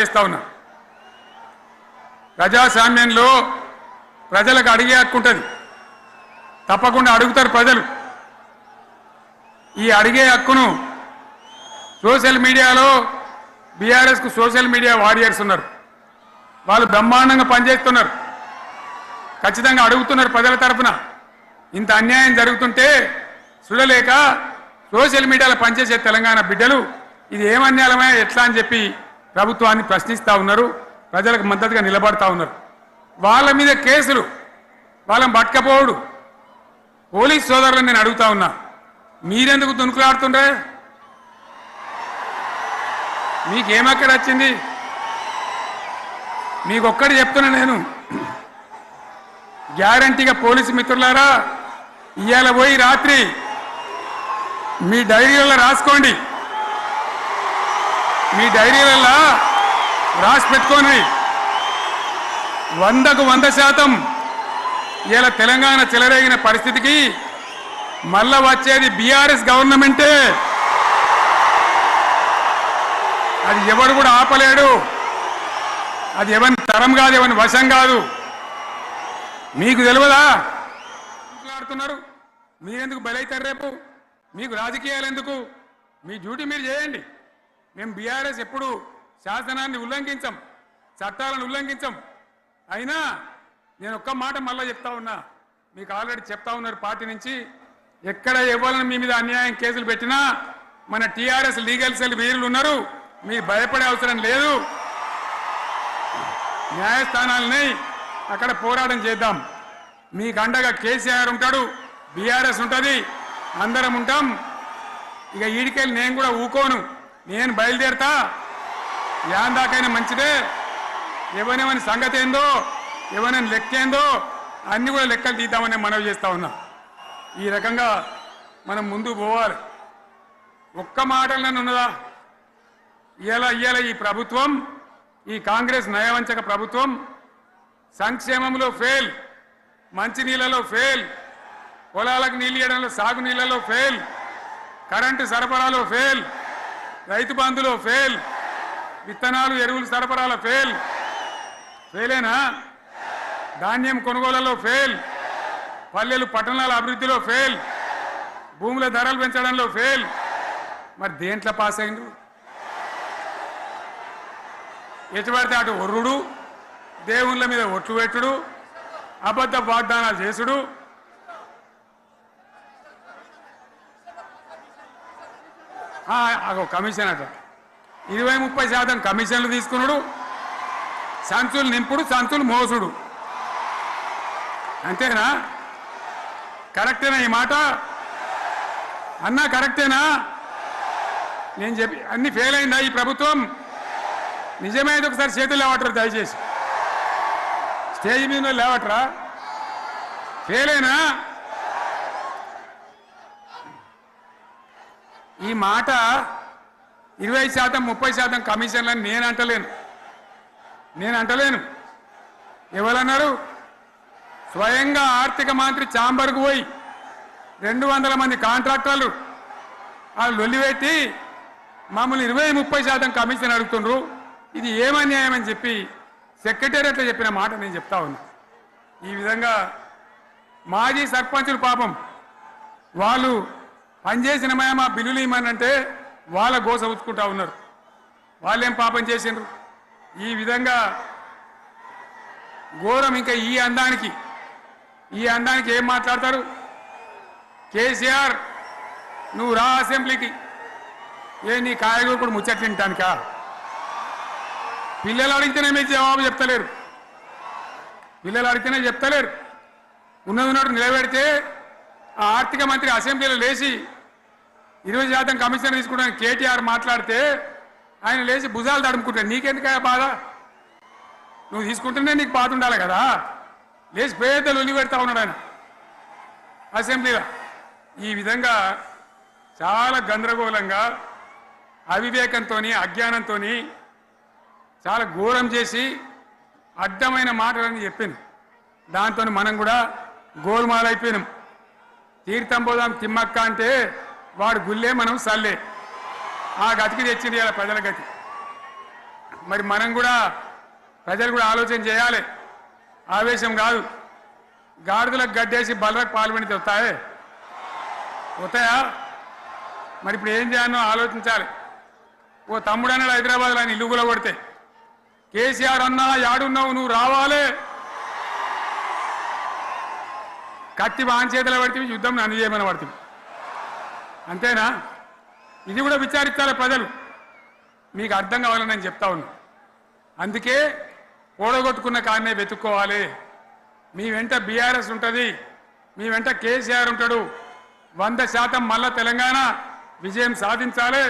చేస్తా ఉన్నా. ప్రజాస్వామ్యంలో ప్రజలకు అడిగే హక్కు ఉంటుంది. తప్పకుండా అడుగుతారు ప్రజలు. ఈ అడిగే హక్కును సోషల్ మీడియాలో బీఆర్ఎస్కు సోషల్ మీడియా వారియర్స్ ఉన్నారు. వాళ్ళు బ్రహ్మాండంగా పనిచేస్తున్నారు. ఖచ్చితంగా అడుగుతున్నారు ప్రజల తరపున. ఇంత అన్యాయం జరుగుతుంటే చూడలేక సోషల్ మీడియాలో పనిచేసే తెలంగాణ బిడ్డలు ఇది ఏం ఎట్లా అని చెప్పి ప్రభుత్వాన్ని ప్రశ్నిస్తూ ఉన్నారు ప్రజలకు మద్దతుగా నిలబడతా ఉన్నారు. వాళ్ళ మీద కేసులు వాళ్ళని పట్టకపోవడు. పోలీస్ సోదరులను నేను అడుగుతా ఉన్నా మీరెందుకు దునుకులాడుతుండ్రే? మీకేమక్కడ వచ్చింది? మీకు ఒక్కటి చెప్తున్నా నేను. గ్యారంటీగా పోలీసు మిత్రులారా ఇవాళ పోయి రాత్రి మీ డైరీలలో రాసుకోండి. మీ డైరీలలో రాసి పెట్టుకొని వందకు వంద శాతం ఇలా తెలంగాణ చెలరేగిన పరిస్థితికి మళ్ళా వచ్చేది బీఆర్ఎస్ గవర్నమెంటే. అది ఎవడు కూడా ఆపలేడు. అది ఎవరి తరం కాదు ఎవరి వశం కాదు. మీకు తెలియదా? మాట్లాడుతున్నారు. మీరెందుకు బలైతారు రేపు? మీకు రాజకీయాలు ఎందుకు? మీ డ్యూటీ మీరు చేయండి. మేము బీఆర్ఎస్ ఎప్పుడు శాసనాన్ని ఉల్లంఘించం చట్టాలను ఉల్లంఘించం. అయినా నేను ఒక్క మాట మళ్ళీ చెప్తా ఉన్నా. మీకు ఆల్రెడీ చెప్తా ఉన్నారు పార్టీ నుంచి. ఎక్కడ ఎవరిని మీ మీద అన్యాయం కేసులు పెట్టినా మన టీఆర్ఎస్ లీగల్ సెల్ వీరులు ఉన్నారు. మీరు భయపడే అవసరం లేదు. న్యాయస్థానాలని అక్కడ పోరాటం చేద్దాం. మీకు అండగా కేసీఆర్ ఉంటాడు బీఆర్ఎస్ ఉంటుంది అందరం ఉంటాం. ఇక ఈడికెళ్ళి నేను కూడా ఊకోను. నేను బయలుదేరతా. యాందాకైనా మంచిదే. ఎవరెవని సంగతి ఏందో ఎవరైనా లెక్క ఏందో అన్ని కూడా లెక్కలు తీద్దామని మనవి చేస్తా ఉన్నా. ఈ రకంగా మనం ముందు పోవాలి. ఒక్క మాటలను ఉన్నదా? ఇలా ఇవాళ ఈ ప్రభుత్వం ఈ కాంగ్రెస్ నయవంచక ప్రభుత్వం సంక్షేమంలో ఫెయిల్ మంచినీళ్ళలో ఫెయిల్ పొలాలకు నీళ్ళు ఇవ్వడంలో సాగు నీళ్ళలో ఫెయిల్ కరెంటు సరఫరాలో ఫెయిల్ రైతు బంధులో ఫెయిల్. విత్తనాలు ఎరువులు సరఫరాలో ఫెయిల్. ఫెయిలేనా? ధాన్యం కొనుగోలలో ఫెయిల్. పల్లెలు పట్టణాల అభివృద్ధిలో ఫెయిల్. భూముల ధరలు పెంచడంలో ఫెయిల్. మరి దేంట్లో పాస్ అయిండు? ఎటుపడితే అటు ఒర్రుడు దేవుళ్ళ మీద ఒట్లు పెట్టుడు అబద్ధ వాగ్దానాలు చేసుడు ఆ, అగో కమిషన్ అట ఇరవై ముప్పై శాతం కమిషన్లు తీసుకున్నాడు. సంచులు నింపుడు సంచులు మోసుడు. అంతేనా? కరెక్టేనా ఈ మాట? అన్నా కరెక్టేనా? నేను చెప్పి అన్ని ఫెయిల్ అయిందా ఈ ప్రభుత్వం? నిజమైనది ఒకసారి చేతులు లేవటరు దయచేసి. స్టేజ్ మీద ఉన్న లేవట్రా అయినా ఈ మాట ఇరవై శాతం ముప్పై శాతం కమిషన్లని నేను అంటలేను. నేను అంటలేను. ఎవరన్నారు? స్వయంగా ఆర్థిక మంత్రి చాంబర్కు పోయి రెండు వందల మంది కాంట్రాక్టర్లు వాళ్ళు లొల్లిపెట్టి మమ్మల్ని ఇరవై ముప్పై శాతం కమిషన్ అడుగుతుండ్రు. ఇది ఏమన్యాయం అని చెప్పి సెక్రటేరియట్లో చెప్పిన మాట నేను చెప్తా ఉన్నా. ఈ విధంగా మాజీ సర్పంచులు పాపం వాళ్ళు పనిచేసిన మా బిల్లులు ఇమ్మనంటే వాళ్ళ గోస ఉచ్చుకుంటా ఉన్నారు. వాళ్ళేం పాపం చేసిండ్రు? ఈ విధంగా ఘోరం ఇంకా ఈ అందానికి. ఈ అందానికి ఏం మాట్లాడతారు? కేసీఆర్ నువ్వు రా అసెంబ్లీకి. ఏ నీ కాయగూరకుడు ముచ్చట్లు తింటానికా పిల్లలు అడిగితేనే మీరు జవాబు చెప్తలేరు. పిల్లలు అడిగితేనే చెప్తలేరు. ఉన్నది ఉన్నట్టు నిలబెడితే ఆ ఆర్థిక మంత్రి అసెంబ్లీలో లేచి ఇరవై శాతం కమిషన్ తీసుకుంటాను కేటీఆర్ మాట్లాడితే ఆయన లేచి భుజాలు తడుముకుంటాడు నీకెందుక బాధ? నువ్వు తీసుకుంటేనే నీకు బాధ ఉండాలి కదా. లేచి పేదలు ఉల్లి పెడతా ఉన్నాడు ఆయన అసెంబ్లీలో. ఈ విధంగా చాలా గందరగోళంగా అవివేకంతో అజ్ఞానంతో చాలా ఘోరం చేసి అడ్డమైన మాటలని చెప్పింది దాంతో మనం కూడా గోల్మాలైపోయినాం. తీర్థం పోదాం తిమ్మక్క అంటే వాడు గుల్లే మనం సల్లే. ఆ గతికి తెచ్చింది ఇలా ప్రజల గతి. మరి మనం కూడా ప్రజలు కూడా ఆలోచన చేయాలి. ఆవేశం కాదు. గాడిదలకు గడ్డేసి బలరకు పాల్పడితే వస్తాయే? వస్తాయా? మరి ఇప్పుడు ఏం చేయాలో ఆలోచించాలి. ఓ తమ్ముడు అన్నాడు హైదరాబాద్లో ఆయన ఇల్లు కూడా కొడితే కేసీఆర్ అన్నా యాడున్నావు నువ్వు రావాలే. కత్తి వాన్ చేతిలో పడితే యుద్ధం నన్ను చేయమని పడుతుంది. అంతేనా? ఇది కూడా విచారించాలి ప్రజలు. మీకు అర్థం కావాలని నేను చెప్తా ఉన్నా. అందుకే ఓడగొట్టుకున్న కాన్నే వెతుక్కోవాలి. మీ వెంట బీఆర్ఎస్ ఉంటుంది. మీ వెంట కేసీఆర్ ఉంటాడు. వంద శాతం మళ్ళా తెలంగాణ విజయం సాధించాలి.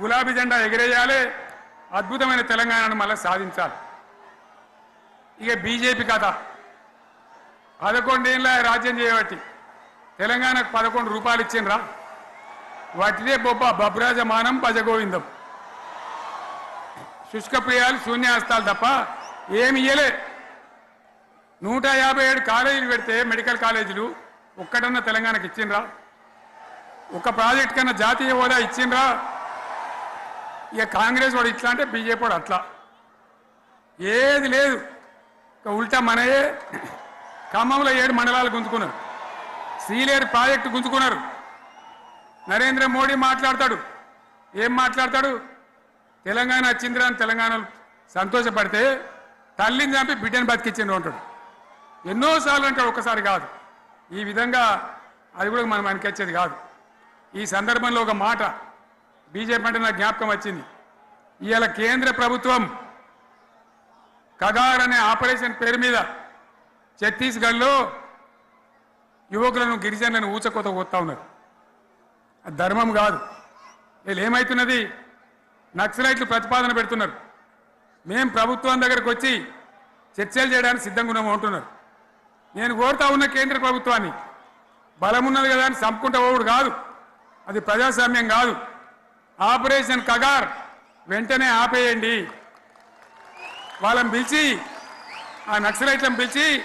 గులాబీ జెండా ఎగిరేయాలి. అద్భుతమైన తెలంగాణను మళ్ళీ సాధించాలి. ఇక బీజేపీ కథ. పదకొండేళ్ళ రాజ్యం చేయబట్టి తెలంగాణకు పదకొండు రూపాయలు ఇచ్చిండ్రా. వాటిదే బొబ్బ బబ్రాజమానం భజగోవిందం. శుష్కప్రియాలు శూన్యాస్తాలు తప్ప ఏమి ఇయ్యలే. నూట యాభై ఏడు కాలేజీలు పెడితే మెడికల్ కాలేజీలు ఒక్కటన్నా తెలంగాణకు ఇచ్చిండ్రా. ఒక ప్రాజెక్ట్ కన్నా జాతీయ హోదా ఇచ్చిండ్రా. ఇక కాంగ్రెస్ వాడు ఇట్లా అంటే బీజేపీ వాడు అట్లా. ఏది లేదు. ఇక ఉల్టా మనయే. ఖమ్మంలో ఏడు మండలాలు గుంజుకున్నారు. సీలేరు ప్రాజెక్టు గుంజుకున్నారు. నరేంద్ర మోడీ మాట్లాడతాడు. ఏం మాట్లాడతాడు? తెలంగాణ వచ్చిందిరా అని తెలంగాణలో సంతోషపడితే తల్లిని చంపి బిడ్డను బతికిచ్చిండు అంటాడు. ఎన్నోసార్లు అంటాడు ఒక్కసారి కాదు. ఈ విధంగా అది కూడా మనం అనికొచ్చేది కాదు. ఈ సందర్భంలో ఒక మాట బీజేపీ అంటే నాకు జ్ఞాపకం వచ్చింది. ఇవాళ కేంద్ర ప్రభుత్వం కగార్ అనే ఆపరేషన్ పేరు మీద ఛత్తీస్గఢ్లో యువకులను గిరిజనులను ఊచకోత పోతా ఉన్నారు. అది ధర్మం కాదు. వీళ్ళు ఏమవుతున్నది నక్సలైట్లు ప్రతిపాదన పెడుతున్నారు. మేం ప్రభుత్వం దగ్గరకు వచ్చి చర్చలు చేయడానికి సిద్ధంగా ఉన్నాము అంటున్నారు. నేను కోరుతా ఉన్న కేంద్ర ప్రభుత్వాన్ని బలం ఉన్నది కదా అని చంపుకుంటా పోవుడు కాదు. అది ప్రజాస్వామ్యం కాదు. ఆపరేషన్ కగార్ వెంటనే ఆపేయండి. వాళ్ళని పిలిచి ఆ నక్సలైట్లను పిలిచి